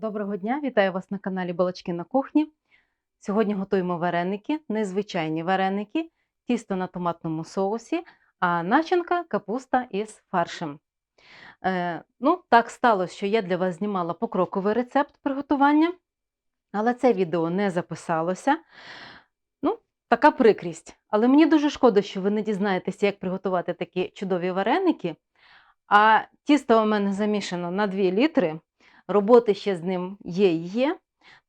Доброго дня, вітаю вас на каналі Балачки на кухні. Сьогодні готуємо вареники, незвичайні вареники, тісто на томатному соусі, а начинка капуста із фаршем. Е, ну, так сталося, що я для вас знімала покроковий рецепт приготування, але це відео не записалося. Ну, така прикрість. Але мені дуже шкода, що ви не дізнаєтеся, як приготувати такі чудові вареники. А тісто у мене замішано на 2 літри. Роботи ще з ним є і є.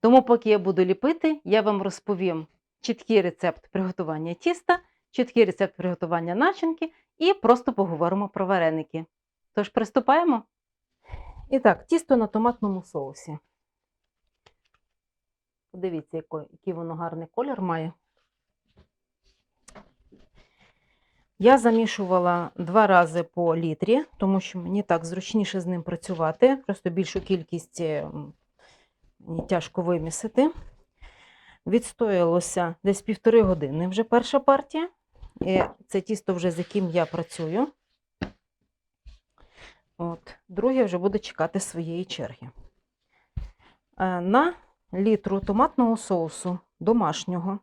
Тому, поки я буду ліпити, я вам розповім чіткий рецепт приготування тіста, чіткий рецепт приготування начинки і просто поговоримо про вареники. Тож, приступаємо. І так, тісто на томатному соусі. Подивіться, який, воно гарний колір має. Я замішувала два рази по літрі, тому що мені так зручніше з ним працювати. Просто більшу кількість тяжко вимісити. Відстоялося десь півтори години вже перша партія. І це тісто, вже з яким я працюю. От, Друге вже буде чекати своєї черги. Е, На літру томатного соусу домашнього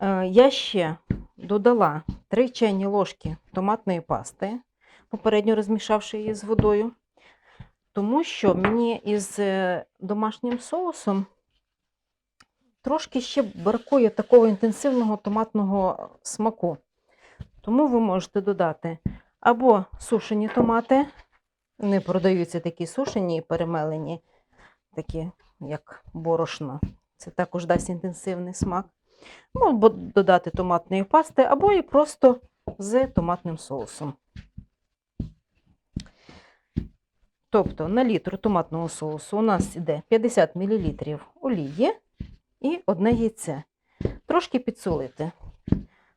е, я ще додала 3 чайні ложки томатної пасти, попередньо розмішавши її з водою, тому що мені із е, домашнім соусом трошки ще бракує такого інтенсивного томатного смаку. Тому ви можете додати або сушені томати, не продаються такі сушені і перемелені, такі як борошно. Це також дасть інтенсивний смак. Ну, або додати томатної пасти, або і просто з томатним соусом. Тобто на літр томатного соусу у нас йде 50 мл олії і одне яйце. Трошки підсолити.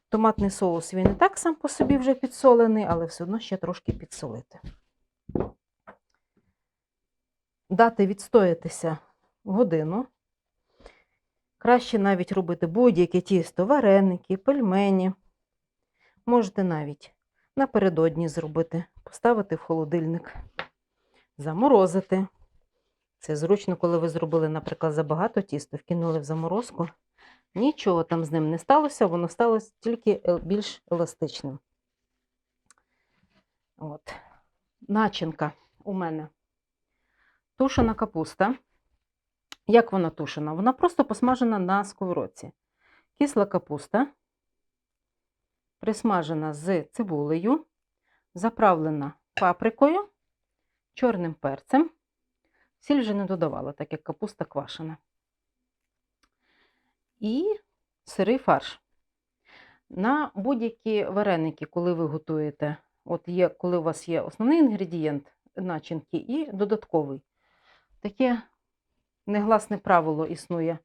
Томатний соус він і так сам по собі вже підсолений, але все одно ще трошки підсолити. Дати відстоятися годину. Краще навіть робити будь-яке тісто, вареники, пельмені. Можете навіть напередодні зробити, поставити в холодильник, заморозити. Це зручно, коли ви зробили, наприклад, забагато тіста, вкинули в заморозку. Нічого там з ним не сталося, воно сталося тільки е- більш еластичним. От. Начинка у мене тушена капуста. Як вона тушена? Вона просто посмажена на сковородці. Кисла капуста, присмажена з цибулею, заправлена паприкою, чорним перцем. Сіль вже не додавала, так як капуста квашена. І сирий фарш. На будь-які вареники, коли ви готуєте, от є, коли у вас є основний інгредієнт начинки і додатковий. Таке негласне правило існує,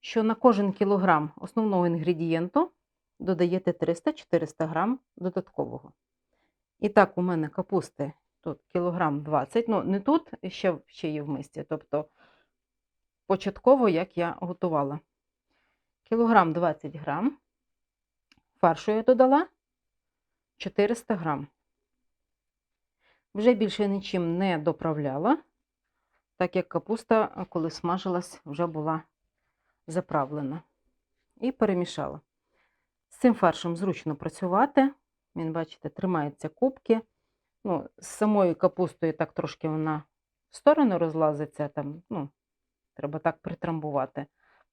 що на кожен кілограм основного інгредієнту додаєте 300-400 грам додаткового. І так, у мене капусти тут кілограм 20, ну не тут, ще, ще є в мисці, тобто початково, як я готувала. Кілограм 20 грам. Фаршу я додала 400 грам. Вже більше нічим не доправляла так як капуста, коли смажилась, вже була заправлена. І перемішала. З цим фаршем зручно працювати. Він, бачите, тримається кубки. Ну, З самою капустою так трошки вона в сторону розлазиться, там, ну, треба так притрамбувати.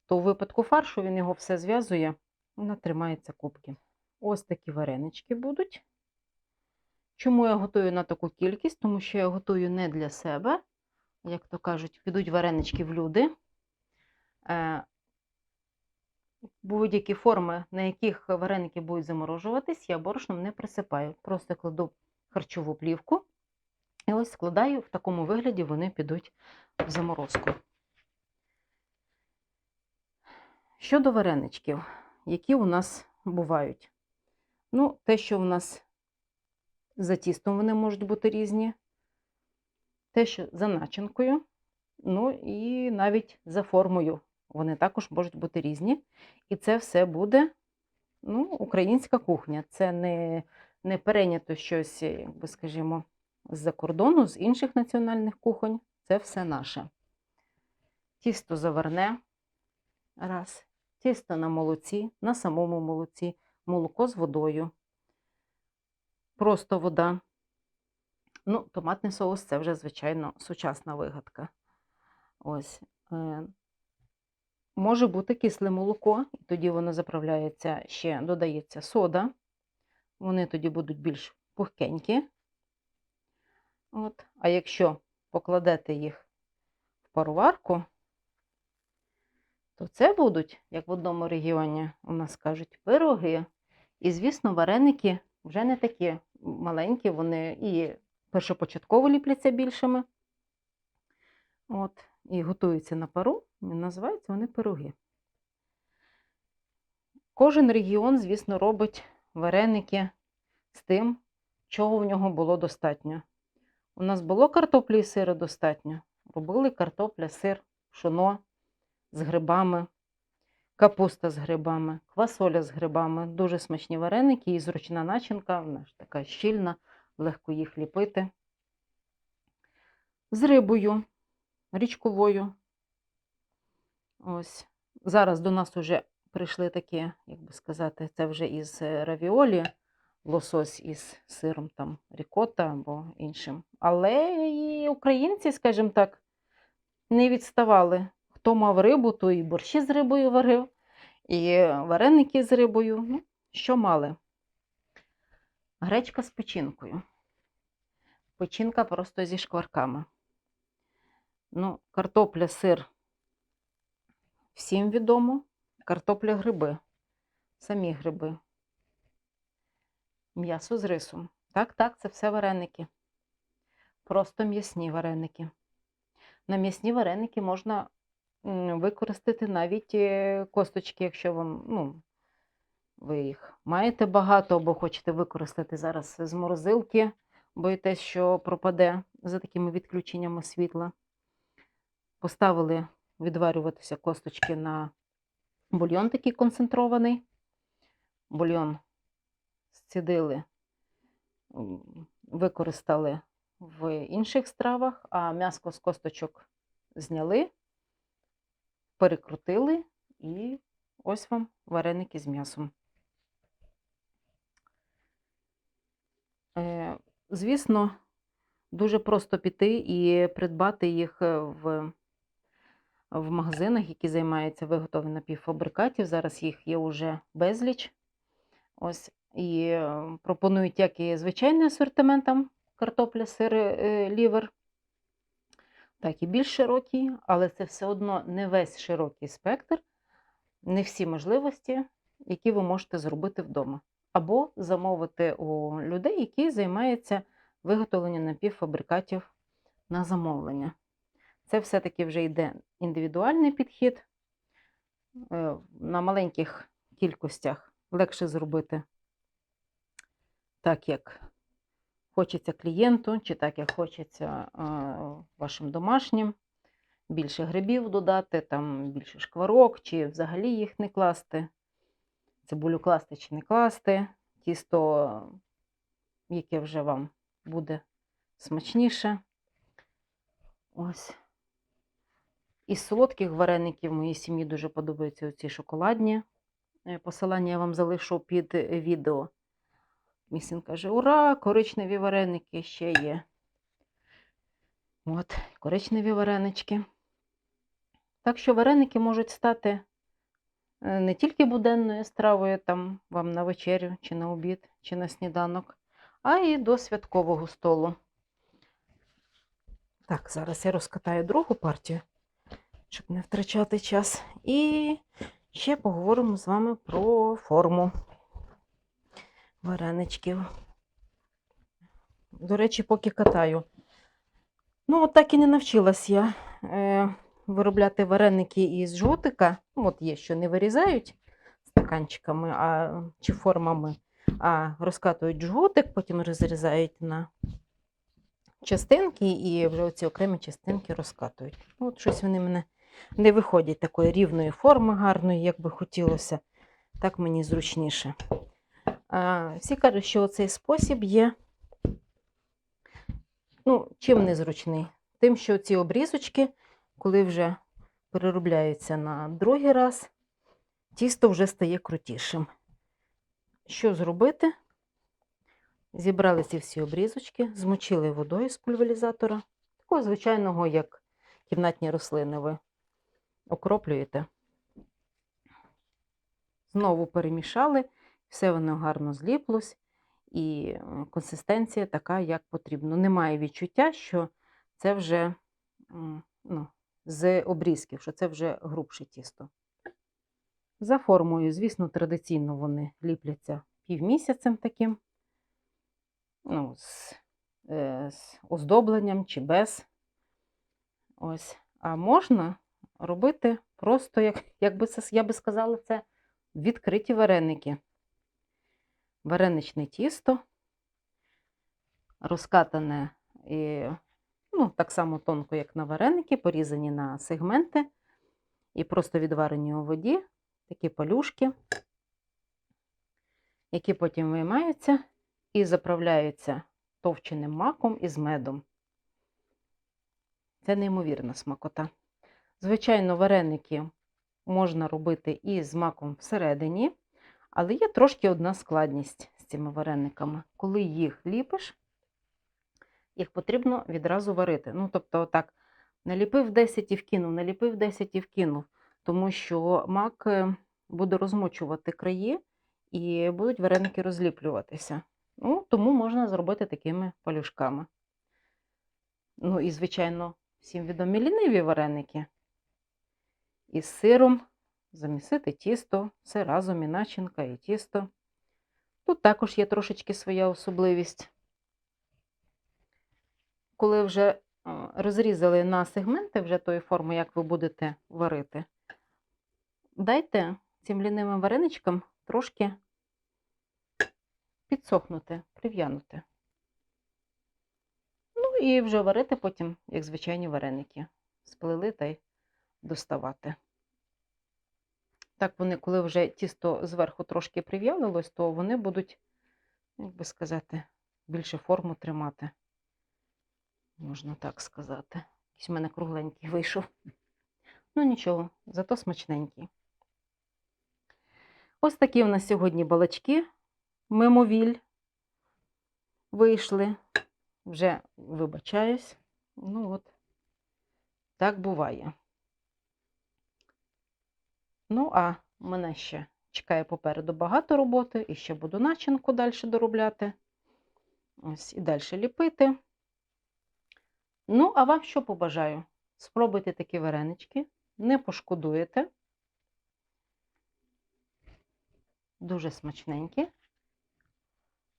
То у випадку фаршу він його все зв'язує, вона тримається кубки. Ось такі варенички будуть. Чому я готую на таку кількість? Тому що я готую не для себе, як то кажуть, підуть варенички в люди. Е, Будь-які форми, на яких вареники будуть заморожуватись, я борошном не присипаю. Просто кладу харчову плівку і ось складаю, в такому вигляді вони підуть в заморозку. Щодо вареничків, які у нас бувають. Ну, те, що у нас за тістом вони можуть бути різні те, що за начинкою, ну і навіть за формою. Вони також можуть бути різні. І це все буде ну, українська кухня. Це не не перейнято щось, якби скажімо, з-за кордону, з інших національних кухонь. це все наше. Тісто заверне. Раз. Тісто на молоці, на самому молоці, молоко з водою. Просто вода. Ну, томатний соус це вже, звичайно, сучасна вигадка. Ось. Е, може бути кисле молоко, і тоді воно заправляється, ще додається сода. Вони тоді будуть більш пухкенькі. От. А якщо покладете їх в пароварку, то це будуть, як в одному регіоні у нас кажуть, пироги. І, звісно, вареники вже не такі маленькі, вони і першопочатково ліпляться більшими. От, і готуються на пару, називаються вони пироги. Кожен регіон, звісно, робить вареники з тим, чого в нього було достатньо. У нас було картоплі і сиру достатньо. Робили картопля, сир, пшоно з грибами, капуста з грибами, квасоля з грибами. Дуже смачні вареники і зручна начинка, вона ж така щільна, легко їх ліпити. З рибою, річковою. Ось. Зараз до нас вже прийшли такі, як би сказати, це вже із е, равіолі, лосось із сиром там рікота або іншим. Але і українці, скажімо так, не відставали. Хто мав рибу, то і борщі з рибою варив, і вареники з рибою. Ну, що мали? Гречка з печінкою. Печінка просто зі шкварками. Ну, картопля, сир всім відомо. Картопля гриби. Самі гриби. М'ясо з рисом. Так, так, це все вареники. Просто м'ясні вареники. На м'ясні вареники можна використати навіть е, косточки, якщо вам, ну, ви їх маєте багато або хочете використати зараз з морозилки, боїтесь, що пропаде за такими відключеннями світла. Поставили відварюватися косточки на бульйон такий концентрований. Бульйон зцідили, м, використали в інших стравах, а м'яско з косточок зняли, перекрутили і ось вам вареники з м'ясом. Звісно, дуже просто піти і придбати їх е, в, в магазинах, які займаються виготовленням напівфабрикатів. Зараз їх є уже безліч. Ось, і е, пропонують як і звичайний асортимент, там картопля, сир, е, лівер, так і більш широкий, але це все одно не весь широкий спектр, не всі можливості, які ви можете зробити вдома. Або замовити у людей, які займаються виготовленням напівфабрикатів на замовлення. Це все-таки вже йде індивідуальний підхід. Е, На маленьких кількостях легше зробити так, як хочеться клієнту, чи так, як хочеться вашим домашнім. Більше грибів додати, там більше шкварок, чи взагалі їх не класти. Цибулю класти чи не класти. Тісто, яке вже вам буде смачніше. Ось. Із солодких вареників моїй сім'ї дуже подобаються оці шоколадні. Е, Посилання я вам залишу під е, відео. Мій син каже: Ура! Коричневі вареники ще є. От, коричневі варенички. Так що вареники можуть стати не тільки буденною стравою там вам на вечерю, чи на обід, чи на сніданок, а і до святкового столу. Так, зараз я розкатаю другу партію, щоб не втрачати час. І ще поговоримо з вами про форму вареничків. До речі, поки катаю. Ну, от так і не навчилась я е, виробляти вареники із жгутика. Ну, От є, що не вирізають стаканчиками а, чи формами, а розкатують жгутик, потім розрізають на частинки і вже оці окремі частинки розкатують. Ну, От щось вони мене не виходять такої рівної форми, гарної, як би хотілося. Так мені зручніше. А, Всі кажуть, що цей спосіб є. Ну, чим незручний? Тим, що ці обрізочки, коли вже переробляються на другий раз, тісто вже стає крутішим. Що зробити? Зібрали ці всі обрізочки, змочили водою з пульверізатора, такого звичайного, як кімнатні рослини ви окроплюєте. Знову перемішали, все воно гарно зліплось, і консистенція така, як потрібно. Немає відчуття, що це вже ну, з обрізків, що це вже грубше тісто. За формою, звісно, традиційно вони ліпляться півмісяцем таким, ну, з, е, з оздобленням чи без. Ось. А можна робити просто, як, як би це, я би сказала, це відкриті вареники. Вареничне тісто, розкатане і, ну, так само тонко, як на вареники, порізані на сегменти і просто відварені у воді, такі палюшки, які потім виймаються і заправляються товченим маком із медом. Це неймовірна смакота. Звичайно, вареники можна робити і з маком всередині, але є трошки одна складність з цими варениками. Коли їх ліпиш, їх потрібно відразу варити. Ну, тобто, отак, наліпив 10 і вкинув, наліпив 10 і вкинув, тому що мак е, буде розмочувати краї і будуть вареники розліплюватися. Ну, тому можна зробити такими палюшками. Ну і, звичайно, всім відомі ліниві вареники. Із сиром замісити тісто, все разом і начинка, і тісто. Тут також є трошечки своя особливість. Коли вже е, розрізали на сегменти вже тої форми, як ви будете варити, дайте цим лінивим вареничкам трошки підсохнути, прив'янути. Ну і вже варити потім, як звичайні вареники. Сплели та й доставати. Так вони, коли вже тісто зверху трошки прив'ялилось, то вони будуть, як би сказати, більше форму тримати. Можна так сказати. Якийсь у мене кругленький вийшов. Ну нічого, зато смачненький. Ось такі у нас сьогодні балачки мимовіль вийшли. Вже вибачаюсь. Ну от, так буває. Ну, а мене ще чекає попереду багато роботи, і ще буду начинку далі доробляти. Ось і далі ліпити. Ну, а вам що побажаю? Спробуйте такі варенички, не пошкодуєте. Дуже смачненькі.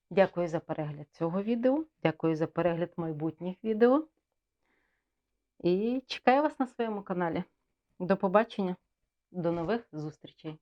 Дякую за перегляд цього відео. Дякую за перегляд майбутніх відео. І чекаю вас на своєму каналі. До побачення, до нових зустрічей!